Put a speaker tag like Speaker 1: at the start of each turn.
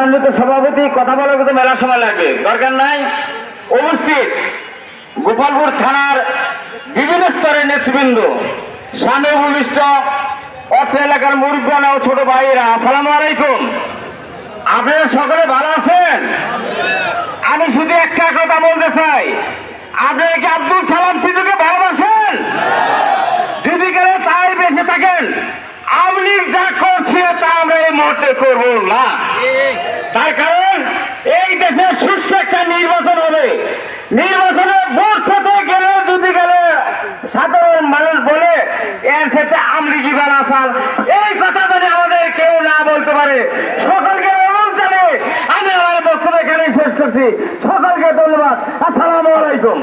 Speaker 1: সম্মানিত সভাপতি, কথা বলার কিন্তু মেলা সময় লাগবে। দরকার নাই। উপস্থিত গোপালপুর থানার বিভিন্ন স্তরের নেতৃবৃন্দ সামনে ভূমিষ্ঠ, অর্থ এলাকার মুরব্বান ও ছোট ভাইয়েরা, আসসালামু আলাইকুম। আপনারা সকলে ভালো আছেন? আমি শুধু একটা কথা বলতে চাই। আপনারা কি আব্দুল সালাম সিদ্ধুকে ভালোবাসেন? যদি গেলে তাই বেঁচে থাকেন, আওয়ামী যা করছে তা আমরা এই মুহূর্তে করব না। তার কারণ এই দেশে সুস্থ একটা নির্বাচন হবে। নির্বাচনে ভোট সাথে গেলে যদি গেলে সাধারণ মানুষ বলে, এর ক্ষেত্রে আমলিগি বানাসাল এই কথা যদি আমাদের কেউ না বলতে পারে, সকলকে অনুরোধ জানে আমি আমার বক্তব্য এখানে শেষ করছি। সকলকে ধন্যবাদ। আসসালামু আলাইকুম।